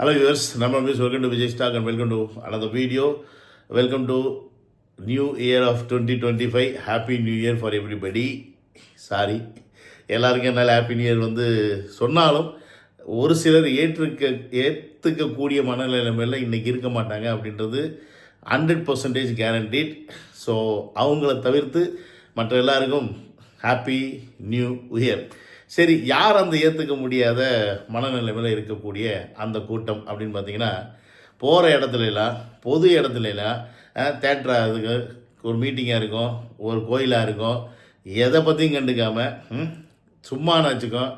Hello viewers நம்ம viewers, Nama Miss, welcome to Vijay Stock and welcome to another video. Welcome to new year of 2025. Happy New Year for everybody. Sorry எல்லாருக்கும் என்னால் happy new year வந்து சொன்னாலும் ஒரு சிலர் ஏற்றுக்க ஏற்றுக்கக்கூடிய மனநிலைமையில் இன்றைக்கி இருக்க மாட்டாங்க அப்படின்றது ஹண்ட்ரட் பர்சன்டேஜ் கேரண்டீட் ஸோ அவங்கள தவிர்த்து மற்ற எல்லாருக்கும் ஹாப்பி நியூ இயர் சரி யார் அந்த ஏற்றுக்க முடியாத மனநிலைமையில் இருக்கக்கூடிய அந்த கூட்டம் அப்படின்னு பார்த்தீங்கன்னா போகிற இடத்துலலாம் பொது இடத்துலலாம் எல்லாம் தேட்டராக இருக்கு ஒரு மீட்டிங்காக இருக்கும் ஒரு கோயிலாக இருக்கும் எதை பற்றியும் கண்டுக்காம ம், வச்சுக்கோ வச்சுக்கோம்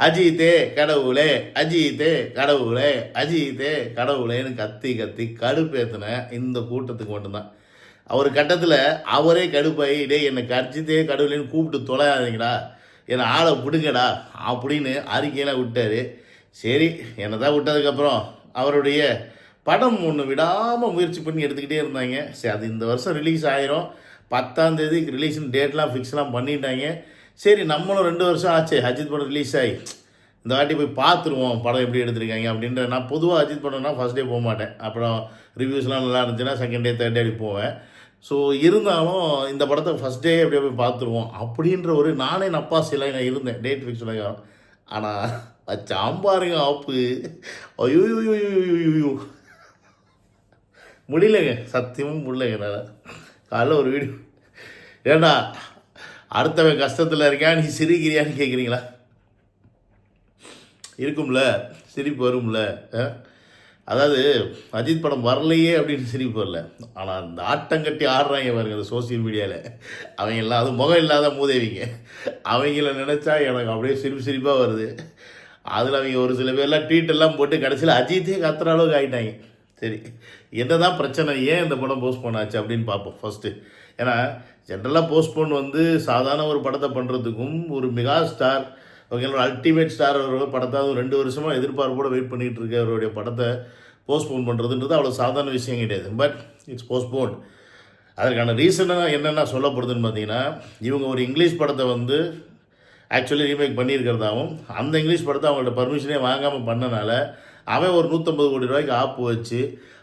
அஜித்தே கடவுளே அஜித்தே கடவுளே அஜித்தே கடவுளேன்னு கத்தி கத்தி கடுப்பேற்றின இந்த கூட்டத்துக்கு மட்டும்தான். அவர் கட்டத்தில் அவரே கடுப்பாயி என்னை கடிச்சித்தே கடவுளேன்னு கூப்பிட்டு தொலையாதீங்களா என்னை ஆளை பிடுங்கடா அப்படின்னு அறிக்கையெல்லாம் விட்டார். சரி என்னை தான் விட்டதுக்கப்புறம் அவருடைய படம் ஒன்று விடாமல் முயற்சி பண்ணி எடுத்துக்கிட்டே இருந்தாங்க. சரி அது இந்த வருஷம் ரிலீஸ் ஆயிரும். பத்தாம் தேதி ரிலீஸ்னு டேட்லாம் ஃபிக்ஸ்லாம் பண்ணிட்டாங்க. சரி நம்மளும் ரெண்டு வருஷம் ஆச்சு. அஜித் படம் ரிலீஸ் ஆகி இந்த வாட்டி போய் பார்த்துருவோம் படம் எப்படி எடுத்திருக்காங்க அப்படின்ற. நான் பொதுவாக அஜித் படம்னா ஃபஸ்ட் டே போக மாட்டேன். அப்புறம் ரிவ்யூஸ்லாம் நல்லா இருந்துச்சுன்னா செகண்ட் டே தேர்ட் டே அப்படி போவேன். ஸோ இருந்தாலும் இந்த படத்தை ஃபஸ்ட் டே அப்படியே போய் பார்த்துருவோம். அப்படின்ற ஒரு நானே நப்பாசிலாம் நான் இருந்தேன். டேட் ஃபிக்ஸ் பண்ண ஆனால் சாம்பாருங்க ஆப்பு. ஐயோ ஐயோ முடியலங்க சத்தியமும் முடியலங்க என்னால் காலைல ஒரு வீடியோ ஏண்டா அடுத்தவன் கஷ்டத்தில் இருக்கான் நீ சிரிக்கிறியான்னு கேட்குறீங்களா இருக்கும்ல சிரிப்பு வரும்ல ஆ? அதாவது அஜித் படம் வரலையே அப்படின்னு சிரிப்பு வரல. ஆனால் அந்த ஆட்டம் கட்டி ஆடுறாங்க பாருங்க அந்த சோசியல் மீடியாவில் அவங்க எல்லாம் அது முகம் இல்லாத மூதேவிங்க. அவங்கள நினச்சா எனக்கு அப்படியே சிரிப்பு சிரிப்பாக வருது. அதில் அவங்க ஒரு சில பேர்லாம் ட்வீட் எல்லாம் போட்டு கடைசியில் அஜித்தே கத்துற அளவுக்கு ஆகிட்டாங்க சரி என்ன தான் பிரச்சனை ஏன் இந்த படம் போஸ்ட்போன் ஆச்சு அப்படின்னு பார்ப்போம். ஃபஸ்ட்டு ஏன்னா ஜென்ரலாக போஸ்ட்போன் வந்து சாதாரண ஒரு படத்தை பண்ணுறதுக்கும் ஒரு மெகா ஸ்டார் ஓகேங்களா அல்டிமேட் ஸ்டார் ஒரு படத்தை அது ரெண்டு வருஷமாக எதிர்பார்ப்போடு வெயிட் பண்ணிகிட்டு இருக்க அவருடைய படத்தை போஸ்ட்போன் பண்ணுறதுன்றது அவ்வளோ சாதாரண விஷயம் கிடையாது. பட் இட்ஸ் போஸ்ட்போன் அதற்கான ரீசனாக என்னென்ன சொல்லப்படுதுன்னு பார்த்தீங்கன்னா இவங்க ஒரு இங்கிலீஷ் படத்தை வந்து ஆக்சுவலி ரீமேக் பண்ணியிருக்கிறதாவும் அந்த இங்கிலீஷ் படத்தை அவங்கள்ட்ட பர்மிஷனே வாங்காமல் பண்ணனால அவன் ஒரு நூற்றம்பது கோடி ரூபாய்க்கு ஆப்பு வச்சு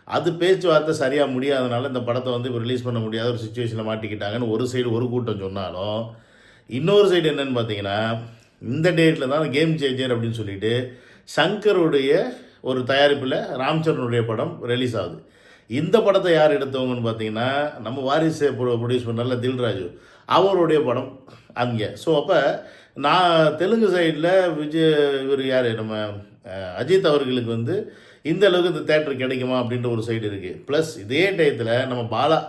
அது பேச்சுவார்த்தை சரியாக முடியாதனால இந்த படத்தை வந்து இப்போ ரிலீஸ் பண்ண முடியாத ஒரு சுச்சுவேஷனில் மாட்டிக்கிட்டாங்கன்னு ஒரு சைடு ஒரு கூட்டம் சொன்னாலும் இன்னொரு சைடு என்னன்னு பார்த்தீங்கன்னா இந்த டேட்டில் தான் கேம் சேஞ்சர் அப்படின்னு சொல்லிட்டு சங்கருடைய ஒரு தயாரிப்பில் ராம்சரனுடைய படம் ரிலீஸ் ஆகுது. இந்த படத்தை யார் எடுத்தவங்கன்னு பார்த்தீங்கன்னா நம்ம வாரிசு ப்ரொடியூஸ் பண்ணல தில்ராஜு. அவருடைய படம் அங்கே. ஸோ அப்போ நான் தெலுங்கு சைடில் விஜய் இவர் யார்? நம்ம அஜித் அவர்களுக்கு வந்து இந்த அளவுக்கு இந்த தேட்டர் கிடைக்குமா அப்படின்ற ஒரு சைடு இருக்குது ப்ளஸ் இதே டயத்தில் நம்ம பாலா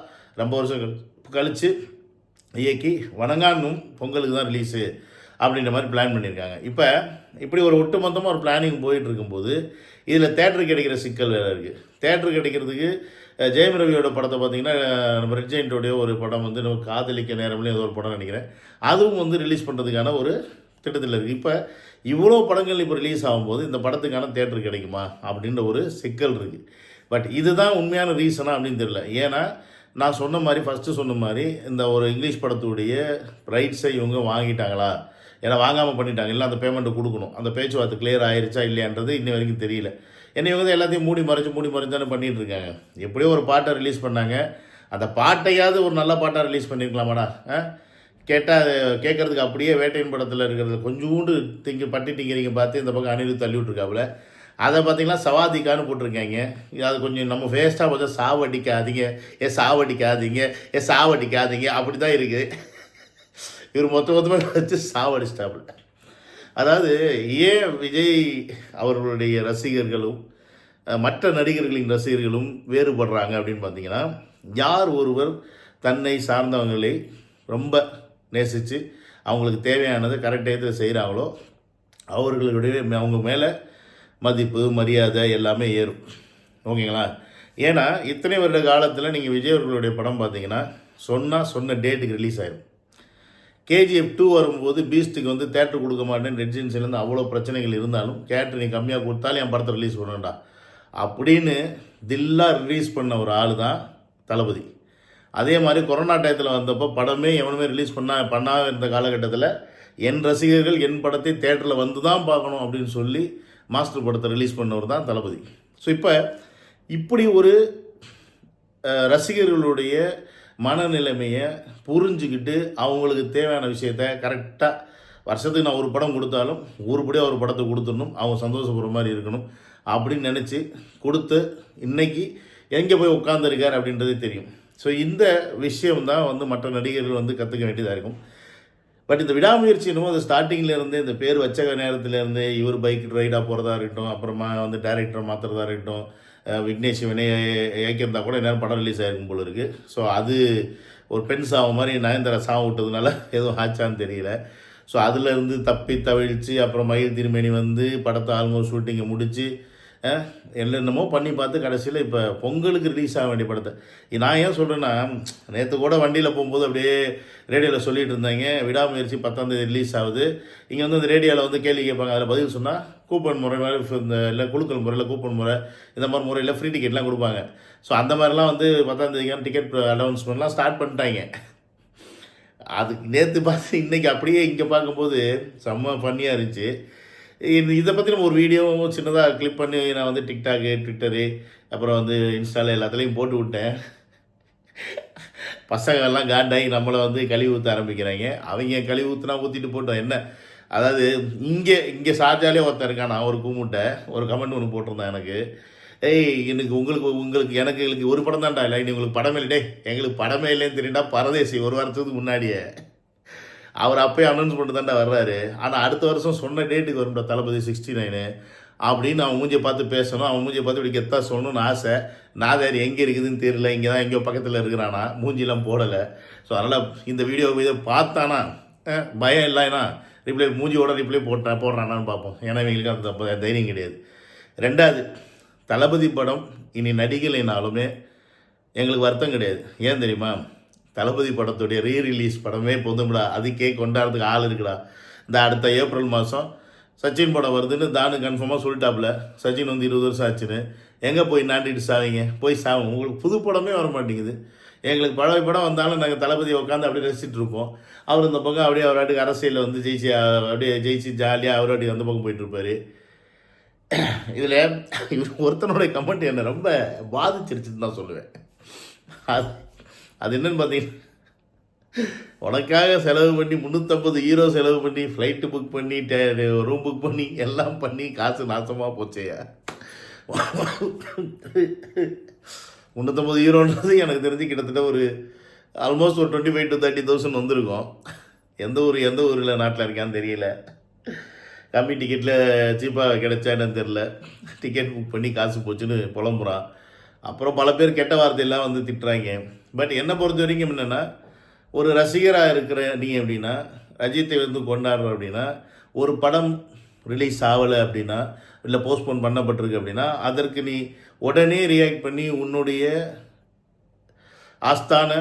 ரொம்ப வருஷம் கழிச்சு இயக்கி வணங்கானும் பொங்கலுக்கு தான் ரிலீஸு அப்படின்ற மாதிரி பிளான் பண்ணியிருக்காங்க. இப்போ இப்படி ஒரு ஒட்டுமொத்தமாக ஒரு பிளானிங் போயிட்டு இருக்கும்போது இதில் தேட்டர் கிடைக்கிற சிக்கல் வேறு இருக்குது தேட்டர் கிடைக்கிறதுக்கு ஜெயம் ரவியோட படத்தை பார்த்தீங்கன்னா நம்ம ரெட் ஒரு படம் வந்து நம்ம காதலிக்க நேரம்லேயும் ஏதோ ஒரு படம் நினைக்கிறேன். அதுவும் வந்து ரிலீஸ் பண்ணுறதுக்கான ஒரு திட்டத்தில் இருக்குது இப்போ இவ்வளோ படங்கள் இப்போ ரிலீஸ் ஆகும்போது இந்த படத்துக்கான தேட்டர் கிடைக்குமா? அப்படின்ற ஒரு சிக்கல் இருக்குது பட் இதுதான் உண்மையான ரீசனா அப்படின்னு தெரியல. ஏன்னா நான் சொன்ன மாதிரி ஃபஸ்ட்டு சொன்ன மாதிரி இந்த ஒரு இங்கிலீஷ் படத்துடைய ரைட்ஸை இவங்க வாங்கிட்டாங்களா? ஏன்னா வாங்காமல் பண்ணிட்டாங்க. இல்லை அந்த பேமெண்ட்டு கொடுக்கணும். அந்த பேச்சுவார்த்தை கிளியர் ஆயிடுச்சா இல்லையான்றது இன்னி வரைக்கும் தெரியல. என்னை இவங்க எல்லாத்தையும் மூடி மறைச்சு மூடி மறைச்சு தானே இருக்காங்க. எப்படியோ ஒரு பாட்டை ரிலீஸ் பண்ணாங்க. அந்த பாட்டையாவது ஒரு நல்ல பாட்டாக ரிலீஸ் பண்ணியிருக்கலாமாடா கேட்டால் அது கேட்கறதுக்கு அப்படியே வேட்டையின் படத்தில் இருக்கிறது கொஞ்சோண்டு திங்க பட்டி டிங்கிறீங்க பார்த்து இந்த பக்கம் அணில் தள்ளி விட்ருக்காப்புல அதை பார்த்தீங்கன்னா சவாதிக்கான்னு போட்டிருக்காங்க. அது கொஞ்சம் நம்ம வேஸ்ட்டாக கொஞ்சம் சாவடிக்காதீங்க. ஏ சாவடிக்காதீங்க. ஏ சாவடிக்காதீங்க. அப்படி தான் இருக்குது இவர் மொத்த மொத்தமாக வச்சு சாவடிச்சிட்டாப்புல. அதாவது ஏன் விஜய் அவர்களுடைய ரசிகர்களும் மற்ற நடிகர்களின் ரசிகர்களும் வேறுபடுறாங்க அப்படின்னு பார்த்தீங்கன்னா யார் ஒருவர் தன்னை சார்ந்தவங்களை ரொம்ப நேசித்து அவங்களுக்கு தேவையானதை கரெக்ட் டயத்தில் செய்கிறாங்களோ அவர்களுடைய மே- அவங்க மேலே மதிப்பு மரியாதை எல்லாமே ஏறும். ஓகேங்களா? ஏன்னா இத்தனை வருட காலத்தில் நீங்கள் விஜய் அவர்களுடைய படம் பார்த்தீங்கன்னா சொன்னால் சொன்ன டேட்டுக்கு ரிலீஸ் ஆயிடும் கேஜிஎஃப் டூ வரும்போது பீஸ்ட்டுக்கு வந்து தேட்டர் கொடுக்க மாட்டேன். ரெட்ஜென்சிலேருந்து அவ்வளோ பிரச்சனைகள் இருந்தாலும் தேட்டர் நீ கம்மியாக கொடுத்தாலும் என் படத்தை ரிலீஸ் பண்ணண்டா அப்படின்னு தில்லாக ரிலீஸ் பண்ண ஒரு ஆள் தான் தளபதி. அதே மாதிரி கொரோனா டயத்தில் வந்தப்போ படமே எவனுமே ரிலீஸ் பண்ணா பண்ணாமல் இருந்த காலகட்டத்தில் என் ரசிகர்கள் என் படத்தை தேட்டரில் வந்து தான் பார்க்கணும் அப்படின்னு சொல்லி மாஸ்டர் படத்தை ரிலீஸ் பண்ணவர் தான் தளபதி. ஸோ இப்போ இப்படி ஒரு ரசிகர்களுடைய மனநிலைமையை புரிஞ்சுக்கிட்டு அவங்களுக்கு தேவையான விஷயத்த கரெக்டாக வருஷத்துக்கு நான் ஒரு படம் கொடுத்தாலும் உருப்படியாக ஒரு படத்தை கொடுத்துடணும். அவங்க சந்தோஷப்படுற மாதிரி இருக்கணும். அப்படின்னு நினச்சி கொடுத்து இன்றைக்கி எங்கே போய் உட்காந்துருக்கார் அப்படின்றதே தெரியும். ஸோ இந்த விஷயம் தான் வந்து மற்ற நடிகர்கள் வந்து கற்றுக்க வேண்டியதாக இருக்கும். பட் இந்த விடாமுயற்சி என்னமோ அது ஸ்டார்டிங்லேருந்து இந்த பேர் வச்ச நேரத்துலேருந்தே இவர் பைக் ரைடாக போகிறதா இருக்கட்டும் அப்புறமா வந்து டேரக்டரை மாற்றுறதா இருக்கட்டும் விக்னேஷ் வினய இயக்கியிருந்தால் கூட நேரம் படம் ரிலீஸ் ஆகிருக்கும் போல இருக்குது ஸோ அது ஒரு பெண் சாவு மாதிரி நயன்தாரா சாவு விட்டதுனால எதுவும் ஆச்சான்னு தெரியல. ஸோ அதுலேருந்து தப்பி தவிழ்ச்சி அப்புறம் மயில் திருமணி வந்து படத்தை ஆல்மோஸ்ட் ஷூட்டிங்கை முடித்து என்னென்னமோ பண்ணி பார்த்து கடைசியில் இப்போ பொங்கலுக்கு ரிலீஸ் ஆக வேண்டிய படத்தை. நான் ஏன் சொல்கிறேன்னா நேற்று கூட வண்டியில் போகும்போது அப்படியே ரேடியோவில் சொல்லிகிட்டு இருந்தாங்க. விடாமுயற்சி பத்தாந்தேதி ரிலீஸ் ஆகுது. இங்கே வந்து அந்த ரேடியோவில் வந்து கேள்வி கேட்பாங்க. அதில் பதில் சொன்னால் கூப்பன் முறை மாதிரி இந்த இல்லை குழுக்கள் முறையில் கூப்பன் முறை இந்த மாதிரி முறையில் ஃப்ரீ டிக்கெட்லாம் கொடுப்பாங்க. ஸோ அந்த மாதிரிலாம் வந்து பத்தாந்தேதிக்கான டிக்கெட் அனௌன்ஸ்மெண்ட்லாம் ஸ்டார்ட் பண்ணிட்டாங்க. அது நேற்று பார்த்து இன்றைக்கி அப்படியே இங்கே பார்க்கும்போது செம்ம ஃபன்னியாக இருந்துச்சு. இது இதை பற்றி நம்ம ஒரு வீடியோவும் சின்னதாக கிளிப் பண்ணி நான் வந்து டிக்டாக்கு ட்விட்டரு அப்புறம் வந்து இன்ஸ்டாவில் எல்லாத்துலேயும் போட்டு விட்டேன். பசங்கள்லாம் காண்டாகி நம்மளை வந்து கழுவி ஊற்ற ஆரம்பிக்கிறாங்க. அவங்க கழுவி ஊற்றுனா ஊற்றிட்டு போட்டோம். என்ன? அதாவது இங்கே இங்கே சார்ஜாலே ஒருத்தன் இருக்கான். நான் ஒரு கூமுட்டை ஒரு கமெண்ட் ஒன்று போட்டிருந்தேன் எனக்கு. ஏய் எனக்கு உங்களுக்கு உங்களுக்கு எனக்கு எங்களுக்கு ஒரு படம் தான்டா. இல்லை உங்களுக்கு படமே இல்லை. டே எங்களுக்கு படமே இல்லைன்னு தெரியுண்டா பரதேசி ஒரு வாரத்துக்கு முன்னாடியே. அவர் அப்பயே அனௌன்ஸ் பண்ணிட்டு தான்டா வர்றாரு. ஆனால் அடுத்த வருஷம் சொன்ன டேட்டுக்கு வரும்டா தளபதி சிக்ஸ்டி நைனு அப்படின்னு அவன் மூஞ்சியை பார்த்து பேசணும். அவன் மூஞ்சியை பார்த்து இப்படி கெத்தா சொல்லணும்னு ஆசை. நாதார் எங்கே இருக்குதுன்னு தெரியல. இங்கே தான் எங்கேயோ பக்கத்தில் இருக்கிறானா. மூஞ்சிலாம் போடலை. ஸோ அதனால் இந்த வீடியோ இதை பார்த்தானா? பயம் இல்லைனா ரிப்ளை மூஞ்சியோட ரிப்ளை போட்ட போடுறானான்னு பார்ப்போம். ஏன்னா இவங்களுக்கு அந்த தைரியம் கிடையாது. ரெண்டாவது தளபதி படம் இனி நடிகலைனாலுமே எங்களுக்கு வருத்தம் கிடையாது. ஏன் தெரியுமா? தளபதி படத்துடைய ரீ ரிலீஸ் படமே போதும்டா. அதுக்கே கொண்டாடுறதுக்கு ஆள் இருக்குடா. இந்த அடுத்த ஏப்ரல் மாதம் சச்சின் படம் வருதுன்னு தானு கன்ஃபார்மாக சொல்லிட்டாப்புல. சச்சின் வந்து இருபது வருஷம் ஆச்சுன்னு. எங்கே போய் நாட்டிட்டு சாவீங்க? போய் சாவும். உங்களுக்கு புது படமே வர மாட்டேங்குது எங்களுக்கு பழைய படம் வந்தாலும் நாங்கள் தளபதியை உட்காந்து அப்படியே ரசிச்சுட்டு இருப்போம். அவர் இந்த பக்கம் அப்படியே அவர் வாட்டுக்கு அரசியலில் வந்து ஜெயிச்சு அப்படியே ஜெயிச்சு ஜாலியாக அவர் வாட்டுக்கு அந்த பக்கம் போயிட்டுருப்பார் இதில் இவர் ஒருத்தனுடைய கமெண்ட் என்னை ரொம்ப பாதிச்சிருச்சுன்னு தான் சொல்லுவேன். அது அது என்னன்னு பார்த்தீங்கன்னா உனக்காக செலவு பண்ணி முந்நூற்றம்பது ஹீரோ செலவு பண்ணி ஃப்ளைட்டு புக் பண்ணி ரூம் புக் பண்ணி எல்லாம் பண்ணி காசு நாசமாக போச்சேயா? முந்நூற்றம்பது ஹீரோன்றது எனக்கு தெரிஞ்சு கிட்டத்தட்ட ஒரு ஆல்மோஸ்ட் ஒரு twenty five to thirty thousand வந்திருக்கும். எந்த ஊர் எந்த ஊரில் நாட்டில் இருக்கான்னு தெரியல. கம்மி டிக்கெட்டில் சீப்பாக கிடைச்சா என்னன்னு தெரில டிக்கெட் புக் பண்ணி காசு போச்சுன்னு புலம்புறான். அப்புறம் பல பேர் கெட்ட வார்த்தையெல்லாம் வந்து திட்டுறாங்க. பட் என்னை பொறுத்த வரைக்கும் என்னென்னா ஒரு ரசிகராக இருக்கிற நீ அப்படின்னா ரஜித்தை வந்து கொண்டாடுற அப்படின்னா ஒரு படம் ரிலீஸ் ஆகலை அப்படின்னா இல்லை போஸ்ட்போன் பண்ணப்பட்டிருக்கு அப்படின்னா அதற்கு நீ உடனே ரியாக்ட் பண்ணி உன்னுடைய ஆஸ்தான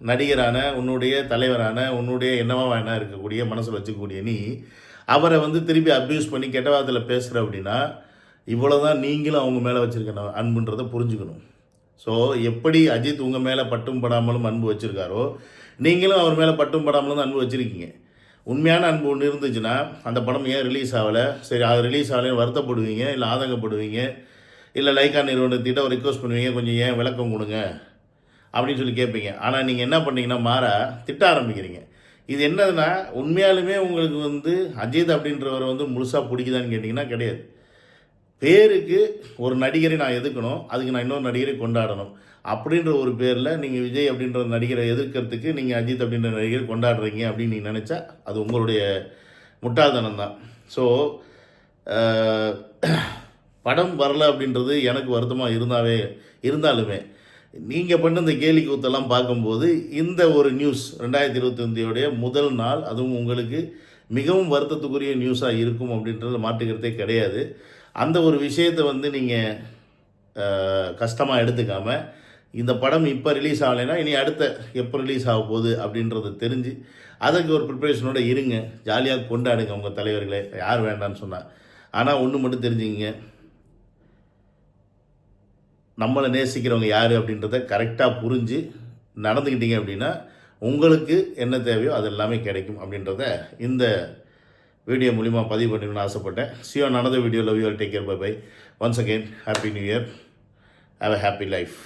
நடிகரான உன்னுடைய தலைவரான உன்னுடைய என்னவா வேணா இருக்கக்கூடிய மனசில் வச்சுக்கக்கூடிய நீ அவரை வந்து திருப்பி அப்யூஸ் பண்ணி கெட்ட வார்த்தையில் பேசுகிற அப்படின்னா இவ்வளோதான் நீங்களும் அவங்க மேலே வச்சுருக்கணும் அன்புன்றதை புரிஞ்சுக்கணும். ஸோ எப்படி அஜித் உங்கள் மேலே பட்டும் படாமலும் அன்பு வச்சுருக்காரோ நீங்களும் அவர் மேலே பட்டும் படாமலும் தான் அன்பு வச்சுருக்கீங்க. உண்மையான அன்பு ஒன்று இருந்துச்சுன்னா அந்த படம் ஏன் ரிலீஸ் ஆகலை? சரி அது ரிலீஸ் ஆகலைன்னு வருத்தப்படுவீங்க இல்லை ஆதங்கப்படுவீங்க இல்லை லைக்கா நிறுவனத்திட்ட ஒரு ரிக்வஸ்ட் பண்ணுவீங்க கொஞ்சம் ஏன் விளக்கம் கொடுங்க? அப்படின்னு சொல்லி கேட்பீங்க. ஆனால் நீங்கள் என்ன பண்ணீங்கன்னா மாறா திட்ட ஆரம்பிக்கிறீங்க. இது என்னதுன்னா உண்மையாலுமே உங்களுக்கு வந்து அஜித் அப்படின்றவரை வந்து முழுசாக பிடிக்குதான்னு கேட்டிங்கன்னா கிடையாது. பேருக்கு ஒரு நடிகரை நான் எதுக்கணும் அதுக்கு நான் இன்னொரு நடிகரை கொண்டாடணும் அப்படின்ற ஒரு பேரில் நீங்கள் விஜய் அப்படின்ற நடிகரை எதிர்க்கிறதுக்கு நீங்கள் அஜித் அப்படின்ற நடிகரை கொண்டாடுறீங்க அப்படின்னு நீங்கள் நினச்சா அது உங்களுடைய முட்டாள்தனம் தான் ஸோ படம் வரல அப்படின்றது எனக்கு வருத்தமாக இருந்தாவே இருந்தாலுமே நீங்கள் பண்ண இந்த கேலி கூத்தெல்லாம் பார்க்கும்போது இந்த ஒரு நியூஸ் ரெண்டாயிரத்தி இருபத்தஞ்சியோடைய முதல் நாள் அதுவும் உங்களுக்கு மிகவும் வருத்தத்துக்குரிய நியூஸாக இருக்கும் அப்படின்றது மாற்றுக்கிறதே கிடையாது. அந்த ஒரு விஷயத்தை வந்து நீங்கள் கஷ்டமாக எடுத்துக்காமல் இந்த படம் இப்போ ரிலீஸ் ஆகலைன்னா இனி அடுத்த எப்போ ரிலீஸ் ஆக போகுது அப்படின்றத தெரிஞ்சு அதுக்கு ஒரு ப்ரிப்பரேஷனோட இருங்க. ஜாலியாக கொண்டாடுங்க உங்கள் தலைவர்களே. யார் வேண்டான்னு சொன்னால் ஆனால் ஒன்று மட்டும் தெரிஞ்சுங்க நம்மளை நேசிக்கிறவங்க யார் அப்படின்றத கரெக்டாக புரிஞ்சு நடந்துக்கிட்டீங்க அப்படின்னா உங்களுக்கு என்ன தேவையோ அது எல்லாமே கிடைக்கும் அப்படின்றத இந்த வீடியோ மூலிமா பதிவு பண்ணணும்னு ஆசைப்பட்டேன். சியோ நடந்த video love you take care bye bye once again happy new year have a happy life